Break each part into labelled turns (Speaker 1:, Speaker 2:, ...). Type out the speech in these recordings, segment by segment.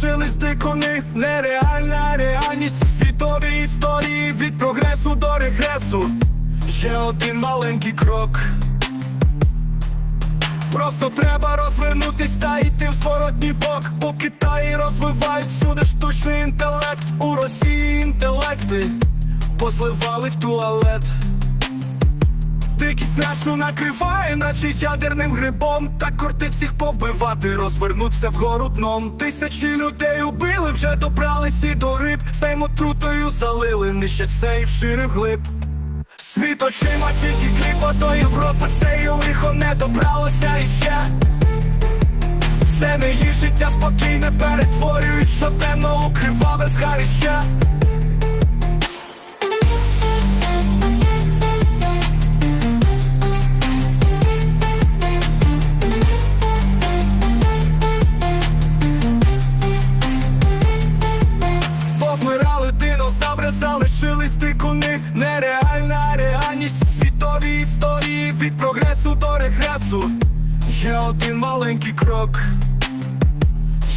Speaker 1: лишились дикуни, нереальна реальність світові історії. Від прогресу до регресу. Ще один маленький крок. Просто треба розвернутись та йти в зворотній бок. У Китаї розвивають всюди штучний інтелект. У Росії інтелекти позливали в туалет Дикість нашу накриває, наче ядерним грибом. Так корти всіх повбивати, розвернуться вгору дном. Тисячі людей убили, вже добрались і до риб. Сейм отрутою залили, нижче все і вшири вглиб Світ очима тільки кліпа до Європи Це лихо не добралося іще. Все не їх життя спокійне перетворюють щоденно у криваве згарище динозаври, залишились дикуни Нереальна реальність світові історії. Від прогресу до регресу. Ще один маленький крок.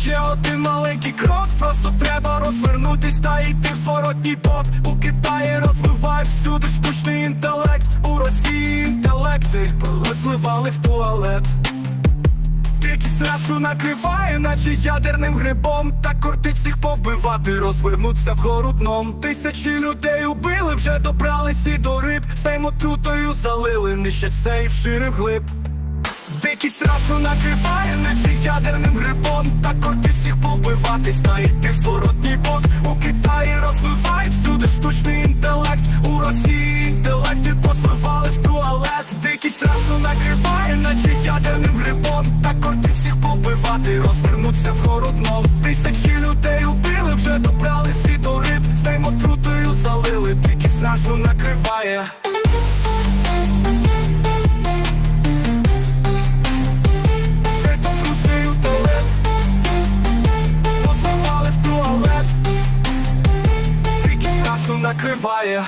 Speaker 1: Ще один маленький крок, просто треба розвернутись та йти в зворотній бок У Китаї розвивають всюди штучний інтелект. У Росії інтелекти. Розливали в туалет Нашу накриває, наче ядерним грибом. Так кортить всіх повбивати, розвернуться вгору дном. Тисячі людей убили, вже добрались і до риб. Сейм отрутою залили, нижче все і вшири вглиб Дикість нашу накриває, наче ядерним грибом. Так кортить всіх повбиватись та йти в зворотній бок У Китаї розвивають всюди штучний інтелект. У Росії інтелекти позливали солдати розвернуться в городном Тисячі людей убили, вже добрали всі до риб. Сейм отрутою залили, дикість нашу накриває. Накриває.